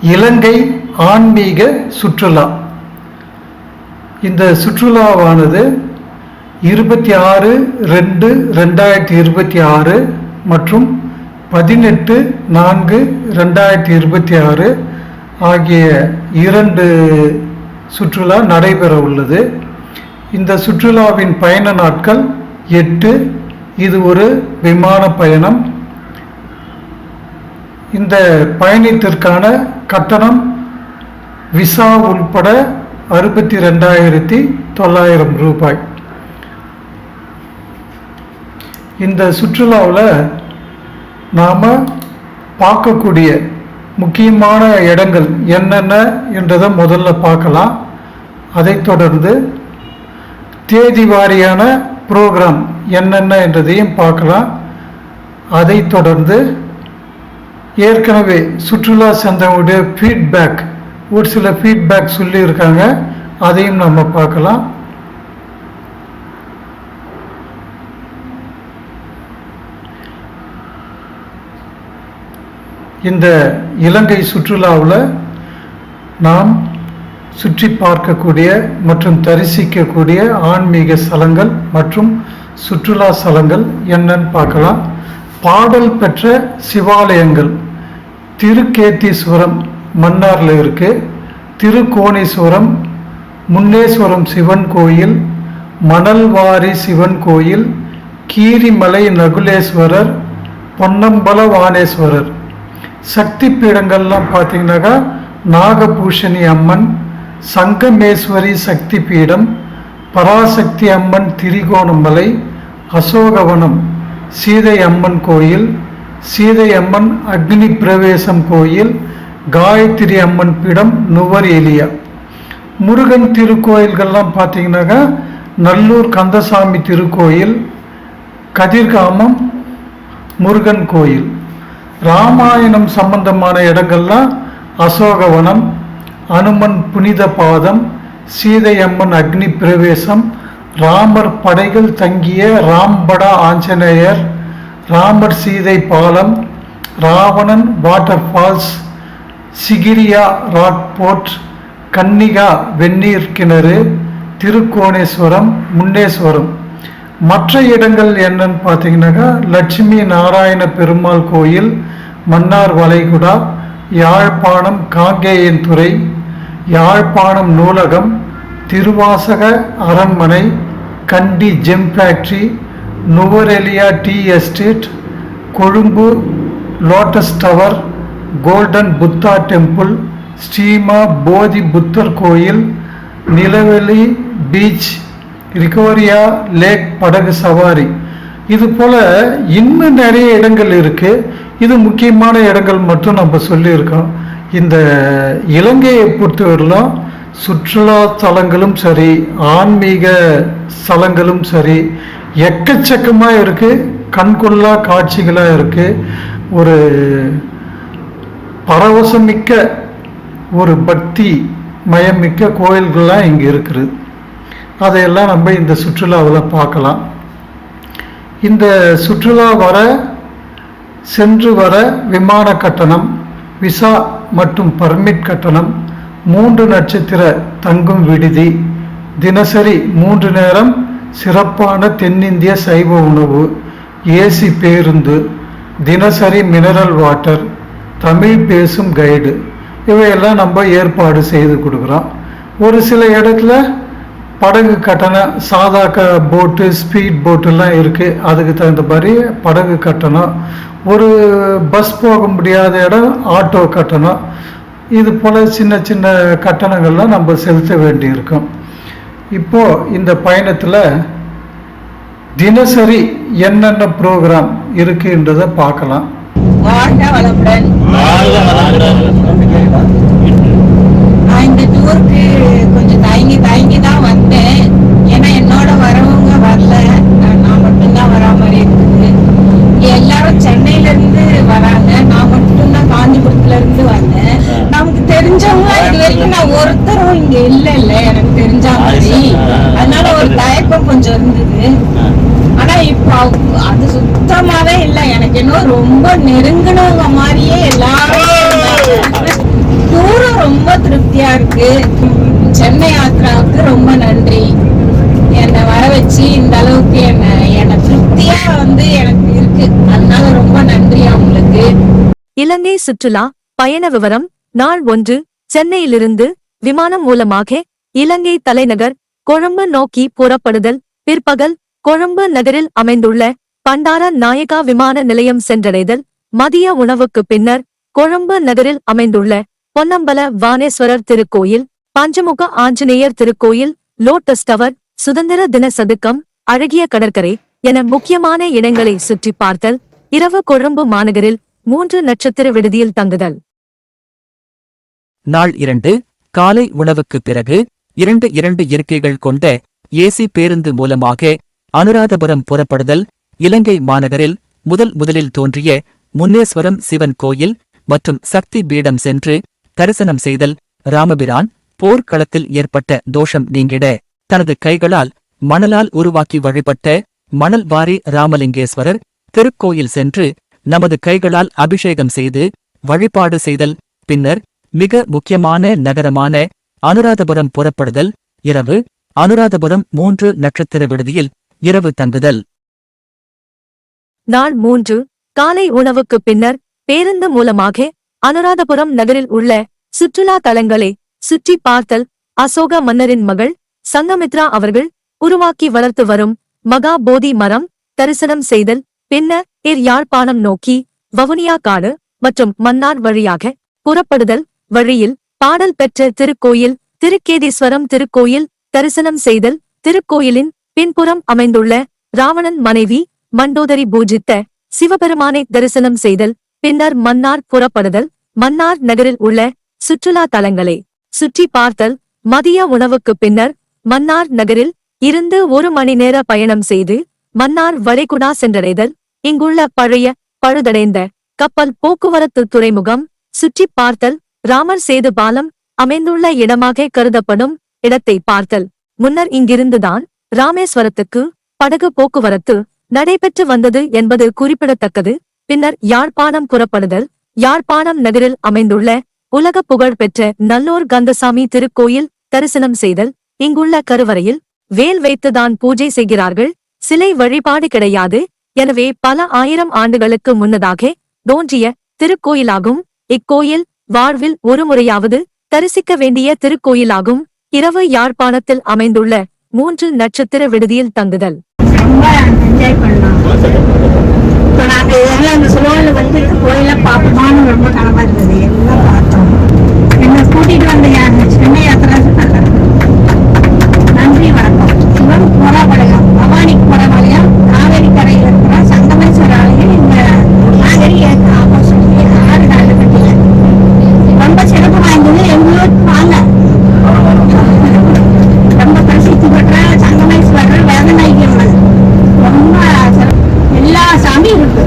இலங்கை ஆன்மீக சுற்றுலா. இந்த சுற்றுலாவானது இருபத்தி ஆறு ரெண்டு ரெண்டாயிரத்தி இருபத்தி ஆறு மற்றும் பதினெட்டு நான்கு ரெண்டாயிரத்தி இருபத்தி ஆறு ஆகிய இரண்டு சுற்றுலா நடைபெற உள்ளது. இந்த சுற்றுலாவின் பயண நாட்கள் எட்டு. இது ஒரு விமான பயணம். இந்த பயணத்திற்கான கட்டணம் விசா உள்பட அறுபத்தி ரெண்டாயிரத்தி தொள்ளாயிரம் ரூபாய். இந்த சுற்றுலாவில் நாம் பார்க்கக்கூடிய முக்கியமான இடங்கள் என்னென்ன என்றதை முதல்ல பார்க்கலாம். அதைத் தொடர்ந்து தேதி வாரியான ப்ரோக்ராம் என்னென்ன என்றதையும் பார்க்கலாம். அதைத் தொடர்ந்து ஏற்கனவே சுற்றுலா சென்றவங்களுடைய ஃபீட்பேக் ஒரு சில ஃபீட்பேக் சொல்லியிருக்காங்க. அதையும் நம்ம பார்க்கலாம். இந்த இலங்கை சுற்றுலாவில் நாம் சுற்றி பார்க்கக்கூடிய மற்றும் தரிசிக்கக்கூடிய ஆன்மீக ஸ்தலங்கள் மற்றும் சுற்றுலா ஸ்தலங்கள் என்னன்னு பார்க்கலாம். பாடல் பெற்ற சிவாலயங்கள் திருக்கேத்தீஸ்வரம் மன்னாரில் இருக்கு. திருக்கோணேஸ்வரம் முன்னேஸ்வரம் சிவன் கோயில் மணல்வாரி சிவன் கோயில் கீரிமலை நகுலேஸ்வரர் பொன்னம்பல வாணேஸ்வரர் சக்தி பீடங்கள்லாம் பார்த்தீங்கன்னாக்கா நாகபூஷணி அம்மன் சங்கமேஸ்வரி சக்தி பீடம் பராசக்தி அம்மன் திரிகோணமலை அசோகவனம் சீதை அம்மன் கோயில் சீதை அம்மன் அக்னி பிரவேசம் கோயில் காயத்ரி அம்மன் பீடம் நுவர் எலியா. முருகன் திருக்கோயில்கள்லாம் பார்த்தீங்கன்னாக்கா நல்லூர் கந்தசாமி திருக்கோயில் கதிர்காமம் முருகன் கோயில். ராமாயணம் சம்பந்தமான இடங்கள்லாம் அசோகவனம் அனுமன் புனித பாதம் சீதையம்மன் அக்னி பிரவேசம் ராமர் படைகள் தங்கிய ராம்படா ஆஞ்சநேயர் ராமர் சீதை பாலம் Ravanan waterfalls Sigiriya rock fort Kannika வெந்நீர் கிணறு திருக்கோணேஸ்வரம் முன்னேஸ்வரம். மற்ற இடங்கள் என்னன்னு பார்த்தீங்கன்னாக்கா லட்சுமி நாராயண பெருமாள் கோயில் மன்னார் வளைகுடா யாழ்ப்பாணம் காங்கேயன் துறை யாழ்ப்பாணம் நூலகம் திருவாசக அரண்மனை Kandy gem factory Nuwara Eliya tea estate Colombo Lotus Tower Golden Buddha temple Sri Maha Bodhi புத்தர் கோயில் நிலவெளி பீச் ரிகோரியா லேக் படகு சவாரி. இது போல் இன்னும் நிறைய இடங்கள் இருக்குது இது முக்கியமான இடங்கள் மட்டும் நம்ம சொல்லியிருக்கோம். இந்த இலங்கையை பொறுத்தவரையிலும் சுற்றுலா தலங்களும் சரி ஆன்மீக ஸ்தலங்களும் சரி எக்கச்சக்கமாக இருக்குது கண்கொள்ளா காட்சிகளாக இருக்குது ஒரு பரவசமிக்க ஒரு பக்தி மயமிக்க கோயில்கள்லாம் இங்கே இருக்குது. அதையெல்லாம் நம்ம இந்த சுற்றுலாவில் பார்க்கலாம். இந்த சுற்றுலா வர சென்று வர விமான கட்டணம் விசா மற்றும் பர்மிட் கட்டணம் மூன்று நட்சத்திர தங்கும் விடுதி தினசரி மூன்று நேரம் சிறப்பான தென்னிந்திய சைவ உணவு ஏசி பேருந்து தினசரி மினரல் வாட்டர் தமிழ் பேசும் கைடு இவையெல்லாம் நம்ம ஏற்பாடு செய்து கொடுக்குறோம். ஒரு சில இடத்துல படகு கட்டணம் சாதா க போட்டு ஸ்பீட் போட்டெல்லாம் இருக்குது அதுக்கு தகுந்த மாதிரி படகு கட்டணம். ஒரு பஸ் போக முடியாத இடம் ஆட்டோ கட்டணம். இது போல் சின்ன சின்ன கட்டணங்கள்லாம் நம்ம செலுத்த வேண்டியிருக்கும். இப்போது இந்த பயணத்தில் தினசரி என்னென்ன ப்ரோக்ராம் இருக்குன்றதை பார்க்கலாம். வாழ்க வளமுடன். நான் இந்த டூருக்கு கொஞ்சம் தயங்கி தயங்கி தான் வந்தேன். ஏன்னா என்னோட வரவங்க வரல. நான் நான் மட்டும்தான் வரா மாதிரி இருக்குது. எல்லாரும் சென்னையில இருந்து வராங்க. நான் காஞ்சிபுரத்துல இருந்து வந்தேன் நமக்கு தெரிஞ்சவங்க இது வரைக்கும் நான் ஒருத்தரும் இங்க இல்ல இல்ல எனக்கு தெரிஞ்ச மாதிரி. அதனால ஒரு தயக்கம் கொஞ்சம் இருந்தது. ஆனா இப்போ அது சுத்தமாவே இல்ல. எனக்கு இன்னும் ரொம்ப நெருங்கினவங்க மாதிரியே எல்லாரும் இருந்தாங்க. சூப்பரா இருக்கு. உம், சென்னை யாத்ராவுக்கு ரொம்ப நன்றி. என்னை வர வச்சு இந்த அளவுக்கு என்ன என்னை திருப்தியா வந்து எனக்கு இருக்கு. அதனால ரொம்ப நன்றி அவங்களுக்கு. இலங்கை சுற்றுலா பயண விவரம் நாள் ஒன்று சென்னையிலிருந்து விமானம் மூலமாக இலங்கை தலைநகர் கொழும்பு நோக்கி புறப்படுதல் பிற்பகல் கொழும்பு நகரில் அமைந்துள்ள பண்டார நாயகா விமான நிலையம் சென்றடைதல் மதிய உணவுக்கு பின்னர் கொழும்பு நகரில் அமைந்துள்ள பொன்னம்பல வானேஸ்வரர் திருக்கோயில் பஞ்சமுக ஆஞ்சநேயர் திருக்கோயில் லோட்டஸ் டவர் சுதந்திர தின சதுக்கம் அழகிய கடற்கரை என முக்கியமான இடங்களை சுற்றி பார்த்தல் இரவு கொழும்பு மாநகரில் மூன்று நட்சத்திர விடுதியில் தங்குதல். நாள் இரண்டு காலை உணவுக்குப் பிறகு இரண்டு இரண்டு இருக்கைகள் கொண்ட ஏசி பேருந்து மூலமாக அனுராதபுரம் புறப்படுதல் இலங்கை மாநகரில் முதல் முதலில் தோன்றிய முன்னேஸ்வரம் சிவன் கோயில் மற்றும் சக்தி பீடம் சென்று தரிசனம் செய்தல் ராமபிரான் போர்க்களத்தில் ஏற்பட்ட தோஷம் நீங்கிட தனது கைகளால் மணலால் உருவாக்கி வழிபட்ட மணல்வாரி ராமலிங்கேஸ்வரர் திருக்கோயில் சென்று நமது கைகளால் அபிஷேகம் செய்து வழிபாடு செய்தல் பின்னர் மிக முக்கியமான நகரமான அனுராதபுரம் புறப்படுதல் இரவு அனுராதபுரம் மூன்று நட்சத்திர விடுதியில் இரவு தங்குதல். நாள் மூன்று காலை உணவுக்கு பின்னர் பேருந்து மூலமாக அனுராதபுரம் நகரில் உள்ள சுற்றுலா தலங்களை சுற்றி பார்த்தல் அசோக மன்னரின் மகள் சங்கமித்ரா அவர்கள் உருவாக்கி வளர்த்து வரும் மகா போதி மரம் தரிசனம் செய்தல் பின்னர் இர் யாழ்ப்பாணம் நோக்கி வவுனியா காடு மற்றும் மன்னார் வழியாக புறப்படுதல் வழியில் பாடல் பெற்ற திருக்கோயில் திருக்கேதீஸ்வரம் திருக்கோயில் தரிசனம் செய்தல் திருக்கோயிலின் பின்புறம் அமைந்துள்ள ராவணன் மனைவி மண்டோதரி பூஜித்த சிவபெருமானை தரிசனம் செய்தல் பின்னர் மன்னார் புறப்படுதல் மன்னார் நகரில் உள்ள சுற்றுலா தலங்களை சுற்றி பார்த்தல் மதிய உணவுக்குப் பின்னர் மன்னார் நகரில் இருந்து ஒரு மணி நேர பயணம் செய்து மன்னார் வளைகுடா சென்றடைதல் இங்குள்ள பழைய பழுதடைந்த கப்பல் போக்குவரத்து துறைமுகம் சுற்றி பார்த்தல் ராமர் சேது பாலம் அமைந்துள்ள இடமாக கருதப்படும் இடத்தை பார்த்தல். முன்னர் இங்கிருந்துதான் ராமேஸ்வரத்துக்கு படகு போக்குவரத்து நடைபெற்று வந்தது என்பது குறிப்பிடத்தக்கது. பின்னர் யாழ்ப்பாணம் புறப்படுதல் யாழ்ப்பாணம் நகரில் அமைந்துள்ள உலக புகழ் பெற்ற நல்லூர் கந்தசாமி திருக்கோயில் தரிசனம் செய்தல். இங்குள்ள கருவறையில் வேல் வைத்துதான் பூஜை செய்கிறார்கள். சிலை வழிபாடு கிடையாது. எனவே பல ஆயிரம் ஆண்டுகளுக்கு முன்னதாக தோன்றிய திருக்கோயிலாகும். இக்கோயில் வாழ்வில் ஒரு முறையாவது தரிசிக்க வேண்டிய திருக்கோயிலாகும். இரவு யாழ்ப்பாணத்தில் அமைந்துள்ள மூன்று நட்சத்திர விடுதியில் தங்குதல். கோயில என்ஜாய் ரொம்ப கனவா இருந்தது. எல்லாம் பார்த்தோம். என்ன கூட்டிட்டு வந்த யா- சென்னை யாத்திரா சொன்னாங்க நன்றி வணக்கம் சிவன் போராபாளையம் பவானிக்கு போராபாளையம் காவேரி கரையில் இருக்கிற சங்கமேஸ்வர ஆலயம் இந்த நாகரி ஆப்போசிட் ஆறு நாலு கட்டில ரொம்ப சிறப்பு வாய்ந்தது எங்களூர் வாங்க ரொம்ப பிரசித்தி பெற்ற சங்கமேஸ்வரர் வேதநாயகி அம்மன் ரொம்ப சிறப்பு. எல்லா சாமியும் இருக்கு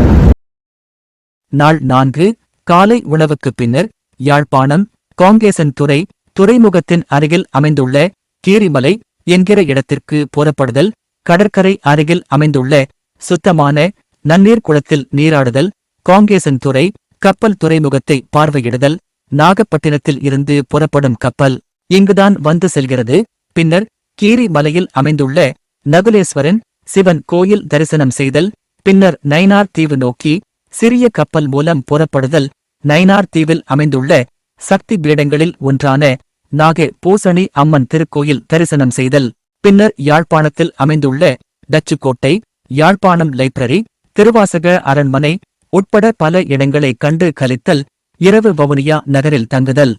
நாள் நான்கு காலை உணவுக்குப் பின்னர் யாழ்ப்பாணம் காங்கேசன் துறை துறைமுகத்தின் அருகில் அமைந்துள்ள கீரிமலை என்கிற இடத்திற்கு புறப்படுதல் கடற்கரை அருகில் அமைந்துள்ள சுத்தமான நன்னீர் குளத்தில் நீராடுதல் காங்கேசன் துறை கப்பல் துறைமுகத்தை பார்வையிடுதல் நாகப்பட்டினத்தில் இருந்து புறப்படும் கப்பல் இங்குதான் வந்து செல்கிறது. பின்னர் கீரி மலையில் அமைந்துள்ள நகுலேஸ்வரன் சிவன் கோயில் தரிசனம் செய்தல் பின்னர் நைனார் தீவு நோக்கி சிறிய கப்பல் மூலம் புறப்படுதல் நைனார் தீவில் அமைந்துள்ள சக்தி பீடங்களில் ஒன்றான நாகே பூசணி அம்மன் திருக்கோயில் தரிசனம் செய்தல். பின்னர் யாழ்ப்பாணத்தில் அமைந்துள்ள டச்சுக்கோட்டை யாழ்ப்பாணம் லைப்ரரி திருவாசக அரண்மனை உட்பட பல இடங்களை கண்டு கலித்தல் இரவு வவுனியா நகரில் தங்குதல்.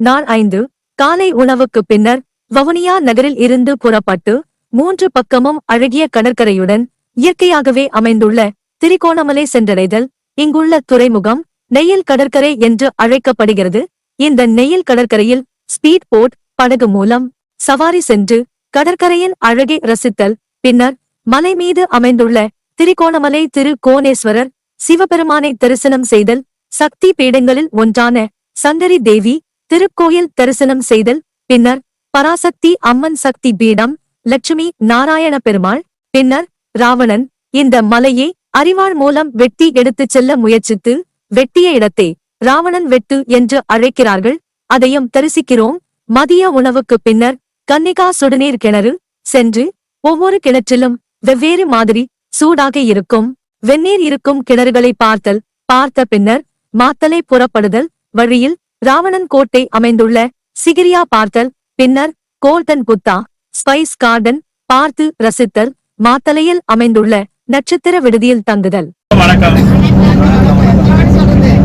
நாள் ஐந்து காலை உணவுக்கு பின்னர் வவுனியா நகரில் இருந்து புறப்பட்டு மூன்று பக்கமும் அழகிய கடற்கரையுடன் இயற்கையாகவே அமைந்துள்ள திரிகோணமலை சென்றடைதல் இங்குள்ள துறைமுகம் நெய்யல் கடற்கரை என்று அழைக்கப்படுகிறது. இந்த நெய்யல் கடற்கரையில் ஸ்பீட் போட் படகு மூலம் சவாரி சென்று கடற்கரையின் அழகை ரசித்தல் பின்னர் மலை மீது அமைந்துள்ள திரிகோணமலை திரு கோணேஸ்வரர் சிவபெருமானை தரிசனம் செய்தல் சக்தி பீடங்களில் ஒன்றான சங்கரி தேவி திருக்கோயில் தரிசனம் செய்தல் பின்னர் பராசக்தி அம்மன் சக்தி பீடம் லட்சுமி நாராயண பெருமாள் பின்னர் ராவணன் இந்த மலையை அறிவாள் மூலம் வெட்டி எடுத்துச் செல்ல முயற்சித்து வெட்டிய இடத்தை ராவணன் வெட்டு என்று அழைக்கிறார்கள். அதையும் தரிசிக்கிறோம். மதிய உணவுக்கு பின்னர் கன்னிகா சுடுநீர் கிணறு சென்று ஒவ்வொரு கிணற்றிலும் வெவ்வேறு மாதிரி சூடாக இருக்கும். வெந்நீர் இருக்கும் கிணறுகளை பார்த்தல் பார்த்த பின்னர் மாத்தலை புறப்படுதல் வழியில் ராவணன் கோட்டை அமைந்துள்ள சிகிரியா பார்த்தல் பின்னர் கோல்டன் புத்தா ஸ்பைஸ் கார்டன் பார்த்து ரசித்தல் மாத்தலையில் அமைந்துள்ள நட்சத்திர விடுதியில் தங்குதல். வணக்கம்.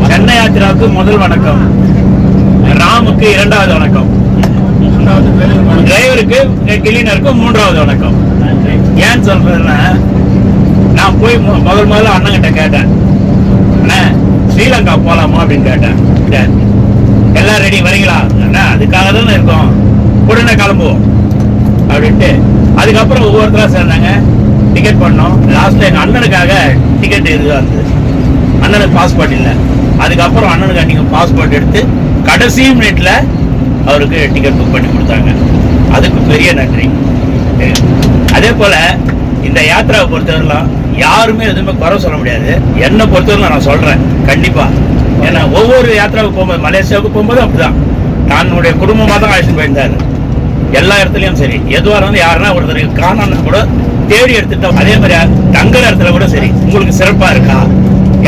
சென்னை யாத்திராவுக்கு முதல் வணக்கம். ராமுக்கு இரண்டாவது வணக்கம். டிரைவருக்கு கிளீனருக்கு மூன்றாவது வணக்கம். ஏன் சொல்றதுன்னா நான் போய் முதல் முதல்ல அண்ணங்கிட்ட கேட்டேன். அண்ணா ஸ்ரீலங்கா போலாமா அப்படின்னு கேட்டேன். எல்லாம் ரெடி வரீங்களா? அண்ணா அதுக்காக தானே இருக்கோம். உடனே கிளம்புவோம். அப்படின்ட்டு அதுக்கப்புறம் ஒவ்வொருத்தராக சேர்ந்தாங்க. டிக்கெட் பண்ணோம். லாஸ்ட்டில் எங்கள் அண்ணனுக்காக டிக்கெட் இதுவாக இருந்தது அண்ணனுக்கு பாஸ்போர்ட் இல்லை. அதுக்கப்புறம் அண்ணனுக்கு நீங்கள் பாஸ்போர்ட் எடுத்து கடைசி மினிட்ல அவருக்கு டிக்கெட் புக் பண்ணி கொடுத்தாங்க. அதுக்கு பெரிய நன்றி. அதே போல் இந்த யாத்திராவை பொறுத்தவரைலாம் யாருமே எதுவுமே குறை சொல்ல முடியாது. என்னை பொறுத்தவரை நான் சொல்கிறேன் கண்டிப்பாக ஏன்னா ஒவ்வொரு யாத்திராவுக்கு போகும்போது மலேசியாவுக்கு போகும்போது அப்படிதான். தன்னுடைய குடும்பமாக தான் அழைச்சிட்டு போயிருந்தாரு. எல்லா இடத்துலயும் சரி. எதுவாக இருந்தாலும் யாருன்னா ஒருத்தர் காணோம்னா கூட தேடி எடுத்துட்டோம் அதே மாதிரி தங்குற இடத்துல கூட சரி. உங்களுக்கு சிறப்பா இருக்கா?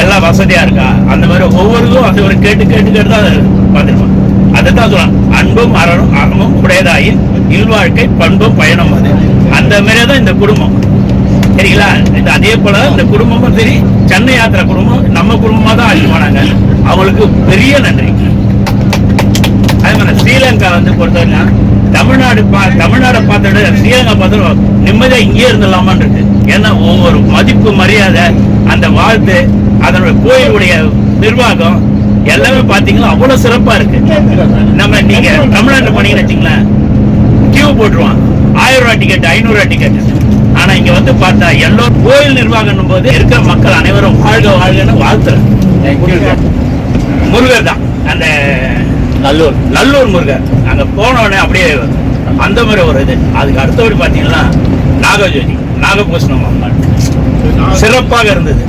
எல்லாம் வசதியா இருக்கா? அந்த மாதிரி ஒவ்வொருதும் அந்த ஒரு கேட்டு கேட்டு கேட்டு தான் பார்த்துருப்போம் அதைத்தான் சொல்லலாம் அன்பும் அறனும் அறமும் உடையதாயி இல்வாழ்க்கை பண்பும் பயணம் அது. அந்த மாதிரியே தான் இந்த குடும்பம். சரிங்களா? இந்த அதே போல இந்த குடும்பமும் சரி சென்னை யாத்திரை குடும்பம் நம்ம குடும்பமாக தான் அழைச்சு போனாங்க. அவங்களுக்கு பெரிய நன்றி. அதே மாதிரி ஸ்ரீலங்கா வந்து பொறுத்தவரைக்கும் தமிழ்நாடு தமிழ்நாடை பார்த்துட்டு ஸ்ரீலங்கா பார்த்து நிம்மதியா இங்கேயே இருந்துடலாமான்னு இருக்கு. ஏன்னா ஒவ்வொரு மதிப்பு மரியாதை அந்த வாழ்த்து அதனுடைய கோயிலுடைய நிர்வாகம் எல்லாமே பாத்தீங்கன்னா அவ்வளவு சிறப்பா இருக்கு. நம்ம நீங்க தமிழ்நாட்டுல போனீங்கன்னு வச்சுங்களேன் கியூ போட்டுருவான் ஆயிரம் ரூபாய் டிக்கெட் ஐநூறு ரூபாய் டிக்கெட் ஆனா இங்க வந்து பார்த்தா எல்லோரும் கோயில் நிர்வாகம் போது இருக்கிற மக்கள் அனைவரும் வாழ்க வாழ்கன்னு வாழ்த்துறேன். முருகர் தான். அந்த நல்லூர். நல்லூர் முருகர். அங்க போன உடனே அப்படியே அந்த மாதிரி ஒரு இது. அதுக்கு அடுத்தபடி பார்த்தீங்கன்னா நாகஜோதி நாகபூஷணம் அம்மாள். சிறப்பாக இருந்தது.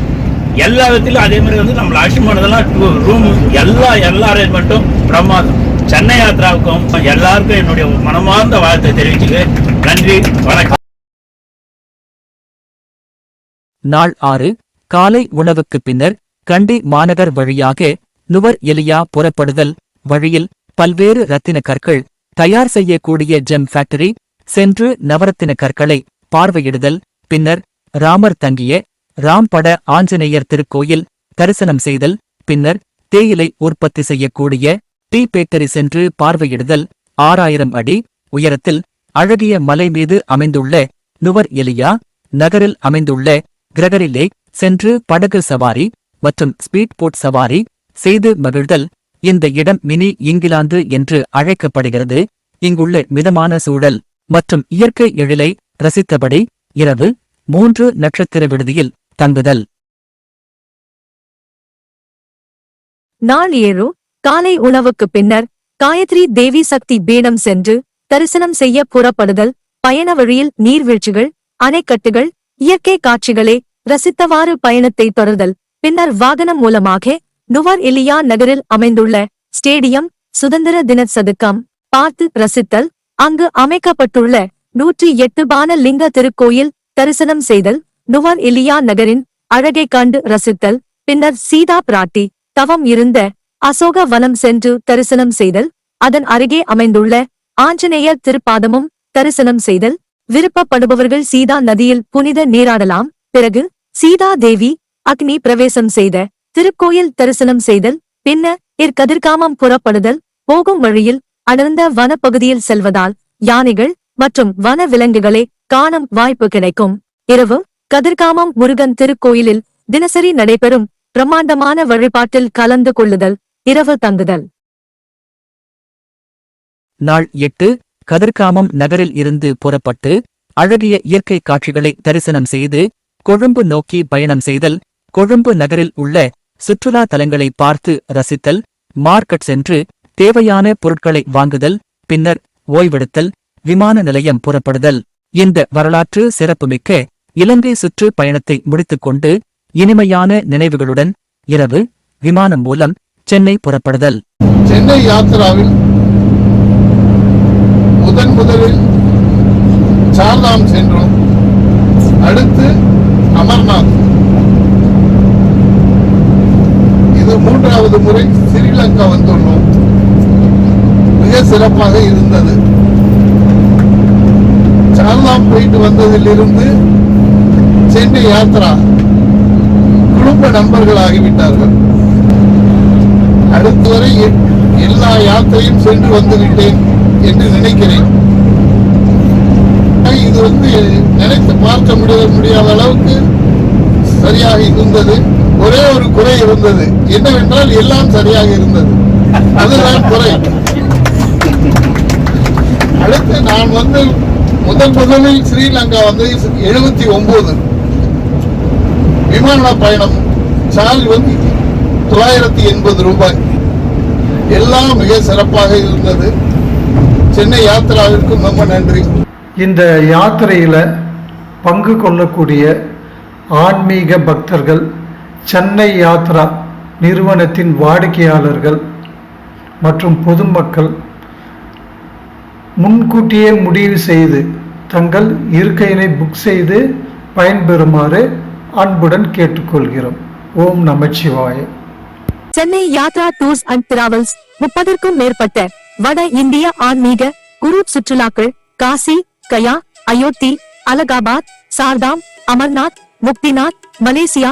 எல்லா விதத்திலும் அதே மாதிரி வந்து நம்ம அழைச்சி போனதெல்லாம் ரூம் எல்லா எல்லா அரேஞ்ச்மெண்ட்டும் பிரமாதம். சென்னை யாத்திராவுக்கும் எல்லாருக்கும் என்னுடைய மனமார்ந்த வாழ்த்தை தெரிவிச்சுக்கு நன்றி வணக்கம். நாள் ஆறு காலை உணவுக்குப் பின்னர் கண்டி மாநகர் வழியாக நுவர் எலியா புறப்படுதல் வழியில் பல்வேறு ரத்தின கற்கள் தயார் செய்யக்கூடிய ஜெம் ஃபேக்டரி சென்று நவரத்தின கற்களை பார்வையிடுதல் பின்னர் ராமர் தங்கிய ராம்பட ஆஞ்சநேயர் திருக்கோயில் தரிசனம் செய்தல் பின்னர் தேயிலை உற்பத்தி செய்யக்கூடிய டீ பேக்கரி சென்று பார்வையிடுதல். ஆறாயிரம் அடி உயரத்தில் அழகிய மலை மீது அமைந்துள்ள நுவர் எலியா நகரில் அமைந்துள்ள கிரகரி லேக் சென்று படகு சவாரி மற்றும் ஸ்பீட் போட் சவாரி செய்து மகிழ்தல். இந்த இடம் மினி இங்கிலாந்து என்று அழைக்கப்படுகிறது. இங்குள்ள மிதமான சூழல் மற்றும் இயற்கை எழிலை ரசித்தபடி இரவு மூன்று நட்சத்திர விடுதியில் தங்குதல். நாள் ஏழு காலை உணவுக்கு பின்னர் காயத்ரி தேவி சக்தி பீடம் சென்று தரிசனம் செய்ய புறப்படுதல் பயண வழியில் நீர்வீழ்ச்சிகள் அணைக்கட்டுகள் இயற்கை காட்சிகளை ரசித்தவாறு பயணத்தை தொடர்தல். பின்னர் வாகனம் மூலமாக நுவர் இலியா நகரில் அமைந்துள்ள ஸ்டேடியம் சுதந்திர தின சதுக்கம் பார்த்து ரசித்தல் அங்கு அமைக்கப்பட்டுள்ள நூற்றி எட்டு பான லிங்க திருக்கோயில் தரிசனம் செய்தல் நுவர் இலியா நகரின் அழகை கண்டு ரசித்தல் பின்னர் சீதா பிராட்டி தவம் இருந்த அசோக வனம் சென்று தரிசனம் செய்தல் அதன் அருகே அமைந்துள்ள ஆஞ்சநேயர் திருப்பாதமும் தரிசனம் செய்தல். விருப்பப்படுபவர்கள் சீதா நதியில் புனித நீராடலாம். பிறகு சீதா தேவி அக்னி பிரவேசம் செய்த திருக்கோயில் தரிசனம் செய்தல் பின்னர் இற்கதிர்காமம் புறப்படுதல் போகும் வழியில் அடர்ந்த வனப்பகுதியில் செல்வதால் யானைகள் மற்றும் வன விலங்குகளை காணும் வாய்ப்பு கிடைக்கும். இரவு கதிர்காமம் முருகன் திருக்கோயிலில் தினசரி நடைபெறும் பிரம்மாண்டமான வழிபாட்டில் கலந்து கொள்ளுதல் இரவு தங்குதல். நாள் எட்டு கதிர்காமம் நகரில் இருந்து புறப்பட்டு அழகிய இயற்கை காட்சிகளை தரிசனம் செய்து கொழும்பு நோக்கி பயணம் செய்தல் கொழும்பு நகரில் உள்ள சுற்றுலா தலங்களை பார்த்து ரசித்தல் மார்க்கெட் சென்று தேவையான பொருட்களை வாங்குதல் பின்னர் ஓய்வெடுத்தல் விமான நிலையம் புறப்படுதல். இந்த வரலாற்று சிறப்புமிக்க இலங்கை சுற்று பயணத்தை முடித்துக்கொண்டு இனிமையான நினைவுகளுடன் இரவு விமானம் மூலம் சென்னை புறப்படுதல். சென்னை யாத்திராவில் முதன் முதலில் சார்தாம் சென்றோம். அடுத்து அமர்நாத் இது மூன்றாவது முறை ஸ்ரீலங்கா வந்துள்ளோம். மிக சிறப்பாக இருந்தது. சார்லாம் போயிட்டு வந்ததிலிருந்து சென்னை யாத்ரா குடும்ப நண்பர்கள் ஆகிவிட்டார்கள் அடுத்து வரை எல்லா யாத்திரையும் சென்று வந்துவிட்டேன் என்று நினைக்கிறேன். இது வந்து நினைத்து பார்க்க முடிய முடியாத அளவுக்கு சரியாக இருந்தது. ஒரே ஒரு குறை இருந்தது. என்னவென்றால் எல்லாம் சரியாக இருந்தது. அதுதான் குறை. அடுத்து நான் வந்து முதல் முதலில் ஸ்ரீலங்கா வந்து எழுபத்தி ஒன்பது விமான பயணம் சார்ஜ் வந்து தொள்ளாயிரத்தி எண்பது ரூபாய். எல்லாம் மிக சிறப்பாக இருந்தது. சென்னை யாத்திராவிற்கும் ரொம்ப நன்றி. இந்த யாத்திரையில் பங்கு கொள்ளக்கூடிய ஆன்மீக பக்தர்கள் சென்னை யாத்ரா நிறுவனத்தின் வாடிக்கையாளர்கள் மற்றும் பொதுமக்கள் முன்கூட்டியே முடிவு செய்து தங்கள் இருக்கையினை புக் செய்து பயன்பெறுமாறு அன்புடன் கேட்டுக்கொள்கிறோம். ஓம் நமச்சிவாய. Chennai Yatra tours and travels முப்பதற்கும் மேற்பட்ட வட இந்திய ஆன்மீக குரு சுற்றுலாக்கள் காசி கயா அயோத்தி அலகாபாத் சார்தாம் அமர்நாத் முக்திநாத் மலேசியா